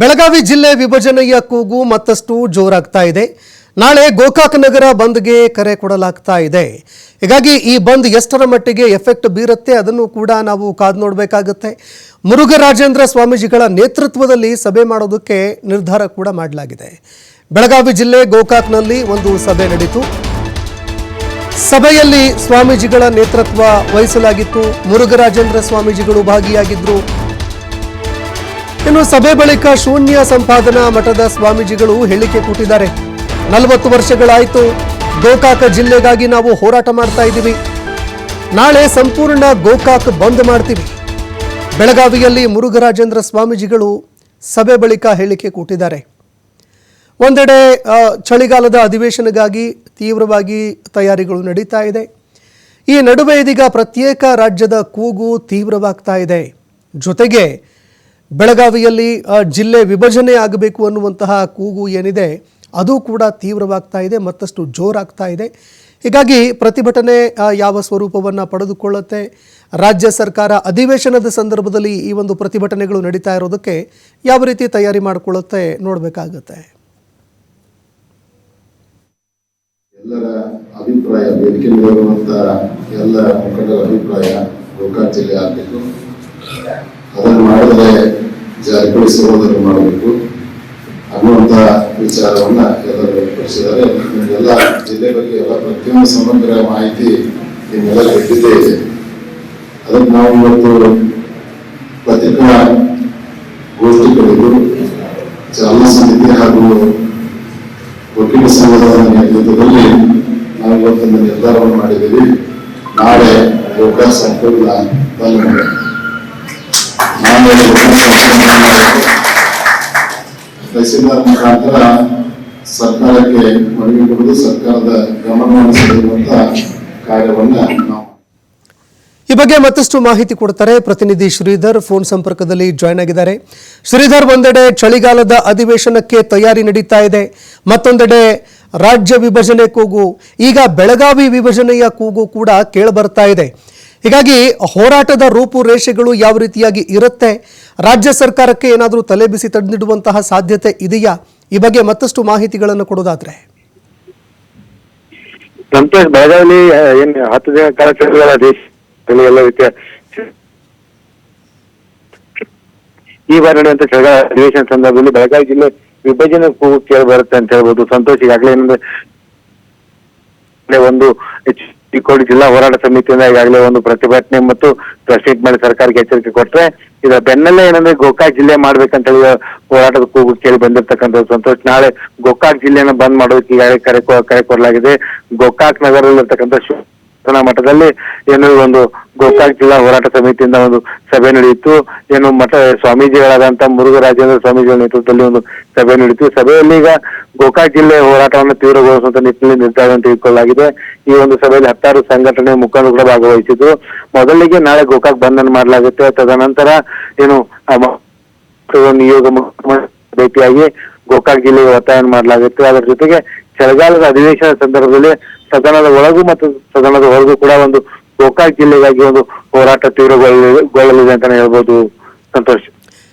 ಬೆಳಗಾವಿ ಜಿಲ್ಲೆ ವಿಭಜನೆಯ ಕೂಗು ಮತ್ತಷ್ಟು ಜೋರಾಗ್ತಾ ಇದೆ. ನಾಳೆ ಗೋಕಾಕ್ ನಗರ ಬಂದ್ಗೆ ಕರೆ ಕೊಡಲಾಗ್ತಾ ಇದೆ. ಹೀಗಾಗಿ ಈ ಬಂದ್ ಎಷ್ಟರ ಮಟ್ಟಿಗೆ ಎಫೆಕ್ಟ್ ಬೀರುತ್ತೆ ಅದನ್ನು ಕೂಡ ನಾವು ಕಾದು ನೋಡಬೇಕಾಗುತ್ತೆ. ಮುರುಘರಾಜೇಂದ್ರ ಸ್ವಾಮೀಜಿಗಳ ನೇತೃತ್ವದಲ್ಲಿ ಸಭೆ ಮಾಡೋದಕ್ಕೆ ನಿರ್ಧಾರ ಕೂಡ ಮಾಡಲಾಗಿದೆ. ಬೆಳಗಾವಿ ಜಿಲ್ಲೆ ಗೋಕಾಕ್ನಲ್ಲಿ ಒಂದು ಸಭೆ ನಡೆಯಿತು ಸಭೆಯಲ್ಲಿ ಸ್ವಾಮೀಜಿಗಳ ನೇತೃತ್ವ ವಹಿಸಲಾಗಿತ್ತು. ಮುರುಘರಾಜೇಂದ್ರ ಸ್ವಾಮೀಜಿಗಳು ಭಾಗಿಯಾಗಿದ್ದರು ಇನ್ನು ಸಭೆ ಬಳಿಕ ಶೂನ್ಯ ಸಂಪಾದನಾ ಮಠದ ಸ್ವಾಮೀಜಿಗಳು ಹೇಳಿಕೆ ಕೊಟ್ಟಿದ್ದಾರೆ ನಲವತ್ತು ವರ್ಷಗಳಾಯಿತು, ಗೋಕಾಕ ಜಿಲ್ಲೆಗಾಗಿ ನಾವು ಹೋರಾಟ ಮಾಡ್ತಾ ಇದ್ದೀವಿ. ನಾಳೆ ಸಂಪೂರ್ಣ ಗೋಕಾಕ್ ಬಂದ್ ಮಾಡ್ತೀವಿ. ಬೆಳಗಾವಿಯಲ್ಲಿ ಮುರುಘರಾಜೇಂದ್ರ ಸ್ವಾಮೀಜಿಗಳು ಸಭೆ ಬಳಿಕ ಹೇಳಿಕೆ ಕೊಟ್ಟಿದ್ದಾರೆ ಒಂದೆಡೆ ಚಳಿಗಾಲದ ಅಧಿವೇಶನಗಾಗಿ ತೀವ್ರವಾಗಿ ತಯಾರಿಗಳು ನಡೀತಾ ಇದೆ. ಈ ನಡುವೆ ಇದೀಗ ಪ್ರತ್ಯೇಕ ರಾಜ್ಯದ ಕೂಗು ತೀವ್ರವಾಗ್ತಾ ಇದೆ. ಜೊತೆಗೆ ಬೆಳಗಾವಿಯಲ್ಲಿ ಜಿಲ್ಲೆ ವಿಭಜನೆ ಆಗಬೇಕು ಅನ್ನುವಂತಹ ಕೂಗು ಏನಿದೆ, ಅದು ಕೂಡ ತೀವ್ರವಾಗ್ತಾ ಇದೆ, ಮತ್ತಷ್ಟು ಜೋರಾಗ್ತಾ ಇದೆ. ಹೀಗಾಗಿ ಪ್ರತಿಭಟನೆ ಯಾವ ಸ್ವರೂಪವನ್ನು ಪಡೆದುಕೊಳ್ಳುತ್ತೆ, ರಾಜ್ಯ ಸರ್ಕಾರ ಅಧಿವೇಶನದ ಸಂದರ್ಭದಲ್ಲಿ ಈ ಒಂದು ಪ್ರತಿಭಟನೆಗಳು ನಡೀತಾ ಇರೋದಕ್ಕೆ ಯಾವ ರೀತಿ ತಯಾರಿ ಮಾಡಿಕೊಳ್ಳುತ್ತೆ ನೋಡಬೇಕಾಗುತ್ತೆ. ಎಲ್ಲರ ಅಭಿಪ್ರಾಯ ವೇದಿಕೆ ಮೇಲಿರುವಂತ ಎಲ್ಲ ಮುಖಂಡರ ಅಭಿಪ್ರಾಯ ಗೋಕಾಕ್ ಜಿಲ್ಲೆ ಆಗಬೇಕು. ಅದನ್ನು ಮಾಡದೆ ಜಾರಿಗೊಳಿಸುವುದನ್ನು ಮಾಡಬೇಕು. ಅನ್ನುವಂಥ ವಿಚಾರವನ್ನ ಎಲ್ಲರೂ ವ್ಯಕ್ತಪಡಿಸಿದ್ದಾರೆ. ನಿಮಗೆಲ್ಲ ಜಿಲ್ಲೆ ಬಗ್ಗೆ ಎಲ್ಲ ಪ್ರತಿಯೊಂದು ಸಮಗ್ರ ಮಾಹಿತಿ ನಿಮ್ಮೆಲ್ಲ ಇದ್ದಿದ್ದೇ ಇದೆ. ಅದಕ್ಕೆ ನಾವು ಇವತ್ತು ಪತ್ರಿಕಾ ಗೋಷ್ಠಿಗಳಿಗೂ ಚಾಲನಾ ಸಮಿತಿ ಹಾಗೂ ವಕೀಲ ಸಂಘದ ನೇತೃತ್ವದಲ್ಲಿ ನಾವು ಇವತ್ತೊಂದು ನಿರ್ಧಾರವನ್ನು ಮಾಡಿದ್ದೀವಿ. ನಾಳೆ ಯೋಗ ಸಂಪೂರ್ಣ ತಹಸೀಲ್ದಾರ್ ಮುಖಾಂತರ ಸರ್ಕಾರಕ್ಕೆ ಮನವಿ ಸರ್ಕಾರದ ಗಮನವನ್ನು ಸೆಳೆಯುವಂತಹ ಕಾರ್ಯವನ್ನ ನಾವು ಈ ಬಗ್ಗೆ ಮತ್ತಷ್ಟು ಮಾಹಿತಿ ಕೊಡ್ತಾರೆ ಪ್ರತಿನಿಧಿ ಶ್ರೀಧರ್. ಫೋನ್ ಸಂಪರ್ಕದಲ್ಲಿ ಜಾಯ್ನ್ ಆಗಿದ್ದಾರೆ. ಶ್ರೀಧರ್, ಒಂದೆಡೆ ಚಳಿಗಾಲದ ಅಧಿವೇಶನಕ್ಕೆ ತಯಾರಿ ನಡೀತಾ ಇದೆ. ಮತ್ತೊಂದೆಡೆ ರಾಜ್ಯ ವಿಭಜನೆ ಕೂಗು. ಈಗ ಬೆಳಗಾವಿ ವಿಭಜನೆಯ ಕೂಗು ಕೂಡ ಕೇಳಬರ್ತಾ ಇದೆ. ಹೀಗಾಗಿ ಹೋರಾಟದ ರೂಪುರೇಷೆಗಳು ಯಾವ ರೀತಿಯಾಗಿ ಇರುತ್ತೆ? ರಾಜ್ಯ ಸರ್ಕಾರಕ್ಕೆ ಏನಾದರೂ ತಲೆ ಬಿಸಿ ತಡೆದಿಡುವಂತಹ ಸಾಧ್ಯತೆ ಇದೆಯಾ? ಈ ಬಗ್ಗೆ ಮತ್ತಷ್ಟು ಮಾಹಿತಿಗಳನ್ನು ಕೊಡೋದಾದ್ರೆ. ಸಂತೋಷ್ ಬೆಳಗಾವಿ ಹತ್ತು ದಿನ ಎಲ್ಲ ಈ ಬಾರಿ ನಡೆಯುವಂತ ಚಳಿಗಾಲ ಅಧಿವೇಶನ ಸಂದರ್ಭದಲ್ಲಿ ಬೆಳಗಾವಿ ಜಿಲ್ಲೆ ವಿಭಜನೆ ಕೇಳಿ ಬರುತ್ತೆ ಅಂತ ಹೇಳ್ಬೋದು. ಸಂತೋಷ್, ಈಗಾಗಲೇ ಏನಂದ್ರೆ ಒಂದು ಚಿಕ್ಕೋಡಿ ಜಿಲ್ಲಾ ಹೋರಾಟ ಸಮಿತಿಯಿಂದ ಈಗಾಗಲೇ ಒಂದು ಪ್ರತಿಭಟನೆ ಮತ್ತು ಪ್ರೆಸ್ ಮಾಡಿ ಸರ್ಕಾರಕ್ಕೆ ಎಚ್ಚರಿಕೆ ಕೊಟ್ಟರೆ ಇದರ ಬೆನ್ನಲ್ಲೇ ಏನಂದ್ರೆ ಗೋಕಾಕ್ ಜಿಲ್ಲೆ ಮಾಡ್ಬೇಕಂತ ಹೇಳಿ ಹೋರಾಟದ ಕೂಗು ಕೇಳಿ ಬಂದಿರ್ತಕ್ಕಂಥ ಸಂತೋಷ್. ನಾಳೆ ಗೋಕಾಕ್ ಜಿಲ್ಲೆನ ಬಂದ್ ಮಾಡೋದಕ್ಕೆ ಈಗಾಗಲೇ ಕರೆ ಕರೆ ಕೊಡಲಾಗಿದೆ. ಗೋಕಾಕ್ ನಗರದಲ್ಲಿರ್ತಕ್ಕಂಥ ಮಠದಲ್ಲಿ ಏನು ಒಂದು ಗೋಕಾಕ್ ಜಿಲ್ಲಾ ಹೋರಾಟ ಸಮಿತಿಯಿಂದ ಒಂದು ಸಭೆ ನಡೆಯಿತು. ಏನು ಮಠ ಸ್ವಾಮೀಜಿಗಳಾದಂತ ಮುರುಘರಾಜೇಂದ್ರ ಸ್ವಾಮೀಜಿಗಳ ನೇತೃತ್ವದಲ್ಲಿ ಒಂದು ಸಭೆ ನಡೆಯಿತು. ಸಭೆಯಲ್ಲಿ ಈಗ ಗೋಕಾಕ್ ಜಿಲ್ಲೆ ಹೋರಾಟವನ್ನು ತೀವ್ರಗೊಳಿಸುವಂತ ನಿಟ್ಟಿನಲ್ಲಿ ನಿರ್ಧಾರವನ್ನು ತೆಗೆದುಕೊಳ್ಳಲಾಗಿದೆ. ಈ ಒಂದು ಸಭೆಯಲ್ಲಿ ಹತ್ತಾರು ಸಂಘಟನೆ ಮುಖಂಡರು ಕೂಡ ಭಾಗವಹಿಸಿದ್ರು ಮೊದಲಿಗೆ ನಾಳೆ ಗೋಕಾಕ್ ಬಂಧನ ಮಾಡಲಾಗುತ್ತೆ. ತದನಂತರ ಏನು ನಿಯೋಗ ಭೇಟಿಯಾಗಿ ಗೋಕಾಕ್ ಜಿಲ್ಲೆಗೆ ಒತ್ತಾಯ ಮಾಡಲಾಗುತ್ತೆ. ಅದರ ಜೊತೆಗೆ ಚಳಿಗಾಲದ ಅಧಿವೇಶನ ಸಂದರ್ಭದಲ್ಲಿ ಸದನದ ಒಳಗೂ ಮತ್ತು ಸದನದ ಹೊರಗೂ ಕೂಡ ಒಂದು ಗೋಕಾಕ್ ಜಿಲ್ಲೆಗಾಗಿ ಒಂದು ಹೋರಾಟ ತೀವ್ರಗೊಳ್ಳಲಿದೆ, ಗೊಳ್ಳಲಿದೆ ಅಂತಾನೆ ಹೇಳ್ಬೋದು. ಸಂತೋಷ್.